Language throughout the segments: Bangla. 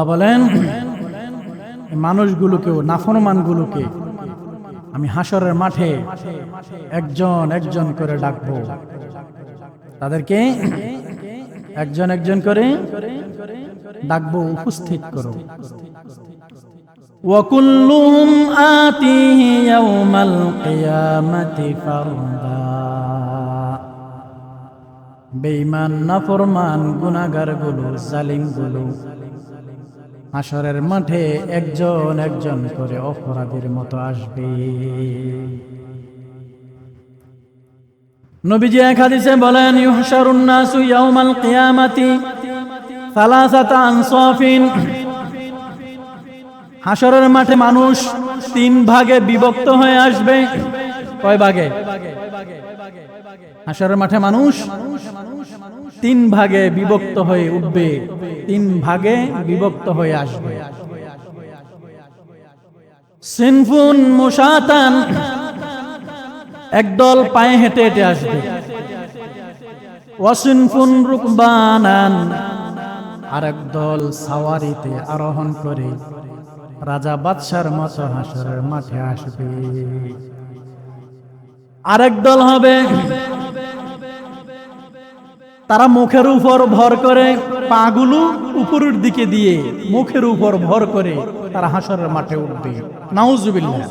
আল্লাহ বলেন এই মানুষগুলোকেও নাফরমানগুলোকে আমি হাসরের মাঠে একজন একজন করে ডাকবো তাদেরকে একজন একজন করে ডাকবো উপস্থিত করো وكلهم آتيه يوم القيامة فردا বেঈমান নাফরমান গুনাগার গুলো জালিম গুলো হাসরের মাঠে একজন একজন করে অপরাধীর মতো আসবে। নবীজি এক হাদিসে বলেন, ইউহশারুন নাসু ইয়াউমাল কিয়ামাতি সালাসাতা আনসাফিন। হাসরের মাঠে মানুষ তিন ভাগে বিভক্ত হয়ে আসবে। কয় ভাগে? হাসরের মাঠে মানুষ তিন ভাগে বিভক্ত হয়ে উঠবে। তিন ভাগে বিভক্ত হয়ে আসবে। সিনফুন মুসাতান একদল পায়ে হেঁটে হেঁটে আসবে। ওয়াসিনফুন, রুকবানান আর একদল সাওয়ারিতে আরোহণ করে। রাজা বাদশার মতো হাসরের মাঠে আসবে। আরেক দল হবে তারা মুখের উপর ভর করে, পাগুলো উপরের দিকে দিয়ে মুখের উপর ভর করে তারা হাসরের মাঠে উঠবে। নাউজুবিল্লাহ।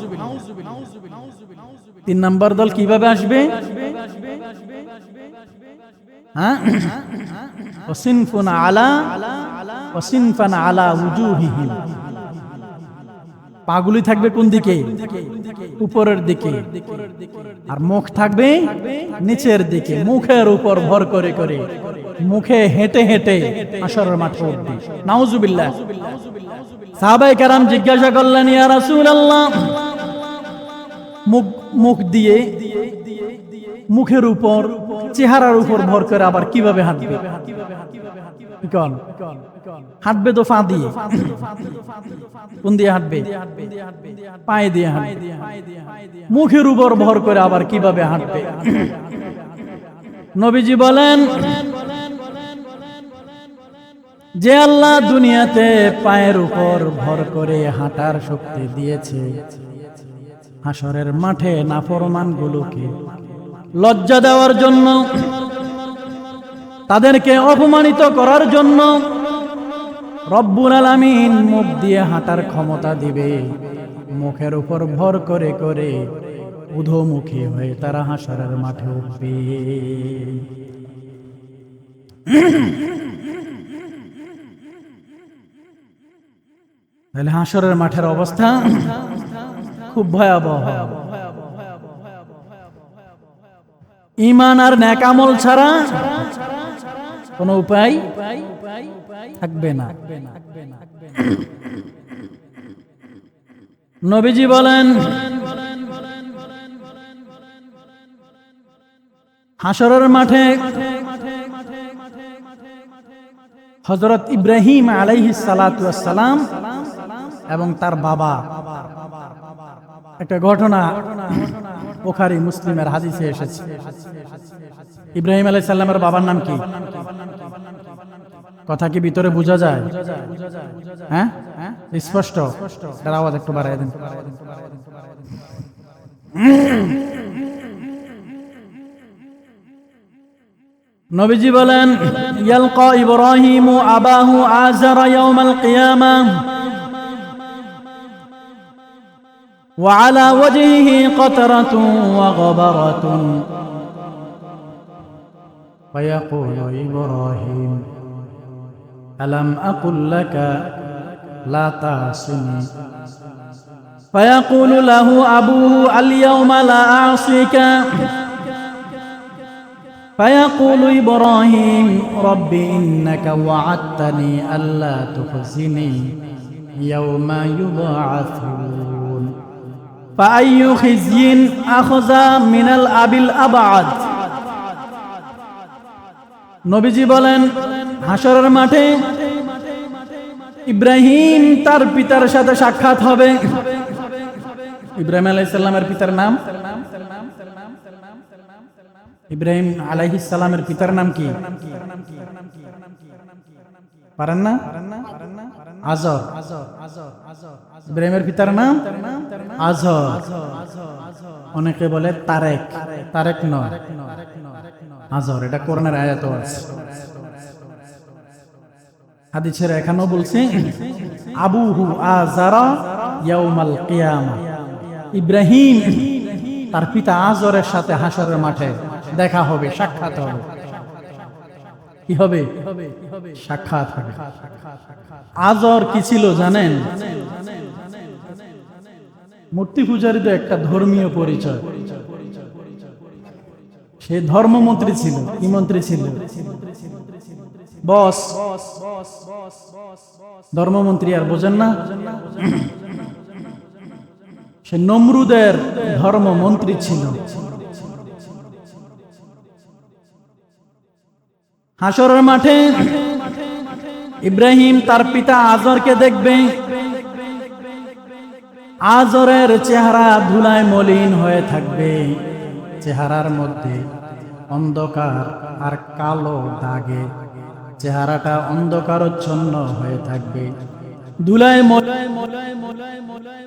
তিন নম্বর দল কীভাবে আসবে? হ্যাঁ? আলা আলা পাগুলি থাকবে কোন দিকে? উপরের দিকে। আর মুখ থাকবে নিচের দিকে। মুখের উপর ভর করে করে। মুখে হেঁটে হেঁটে আসরের মাঠে উঠবে নাউজুবিল্লাহ। সাহাবাই কারাম জিজ্ঞাসা করলেন ইয়া রাসূলুল্লাহ। মুখ মুখ দিয়ে মুখের উপর চেহারার উপর ভর করে আবার কীভাবে হাঁটবে? হাঁটবে তো ফা দিয়ে। কোন দিয়ে হাঁটবে? পায়ে দিয়ে হাঁটবে। মুখের উপর ভর করে আবার কীভাবে হাঁটবে? নবীজি বলেন, যে আল্লাহ দুনিয়াতে পায়ের উপর ভর করে হাঁটার শক্তি দিয়েছে, হাসরের মাঠে নাফরমান গুলোকে লজ্জা দেওয়ার জন্য তাদেরকে অপমানিত করার জন্য রব্বুল আলামিন মুখ দিয়ে হাঁটার ক্ষমতা দিবে। মুখের উপর ভর করে করে উধোমুখী হয়ে তারা হাসরের মাঠে উঠবে। তাহলে হাসরের মাঠের অবস্থা খুব ভয়াবহ। ইমান আর ন্যাকামল ছাড়া কোনো উপায় থাকবে না। নবীজি বলেন হাসরের মাঠে হজরত ইব্রাহিম আলাইহিস সালাম এবং তার বাবা। একটা ঘটনা বোখারি মুসলিমের হাদিসে এসেছে। ইব্রাহিম আলাই সাল্লামের বাবার নাম কি? কথা কি ভিতরে বোঝা যায় হ্যাঁ স্পষ্ট তার আওয়াজ একটু বাড়াই দেন নবীজি বলেন ইয়ালকা ইব্রাহিম আবাহু আজারা ইয়াউমাল কিয়ামা وعلى وجهه قطرة وغبرة فيقول إبراهيم ألم أقل لك لا تعصني فيقول له أبوه اليوم لا أعصيك فيقول إبراهيم رب إنك وعدتني ألا تخزني يوم يبعثون فأي خزي أخذ من الأب الأبعد নবীজি বলেন হাসরের মাঠে ইব্রাহিম তার পিতার সাথে সাক্ষাৎ হবে। ইব্রাহিম আলাইসাল্লামের পিতার নাম? ইব্রাহিম আলাইহিস সালামের পিতার নাম কি? পারেন না? আজর ইব্রাহিমের পিতার নাম? আজর অনেকে বলে তারেক। তারেক নয়। আজর এটা করোনার আয়াত আছে। হাদিসের এখানেও বলছে, আবুহু আজারা ইয়াউমাল কিয়ামা। ইব্রাহিম তার পিতা আজরের সাথে হাসরের মাঠে দেখা হবে, সাক্ষাৎ হবে। কি হবে? সাক্ষাৎ হবে। আজর কি ছিল জানেন? মূর্তি পূজারীদের একটা ধর্মীয় পরিচয়। সে ধর্মমন্ত্রী ছিল ছিল? বস, ধর্মমন্ত্রী আর বোঝেন না? সে নমরুদের ধর্মমন্ত্রী ছিল। হাসরের মাঠে ইব্রাহিম তার পিতা আজরকে দেখবে। আজরের চেহারা ধুলায় মলিন হয়ে থাকবে। চেহারার মধ্যে অন্ধকার আর কালো দাগে চেহারাটা অন্ধকারচ্ছন্ন হয়ে থাকবে। দুলায় মলায় মলায় মলায় মলায়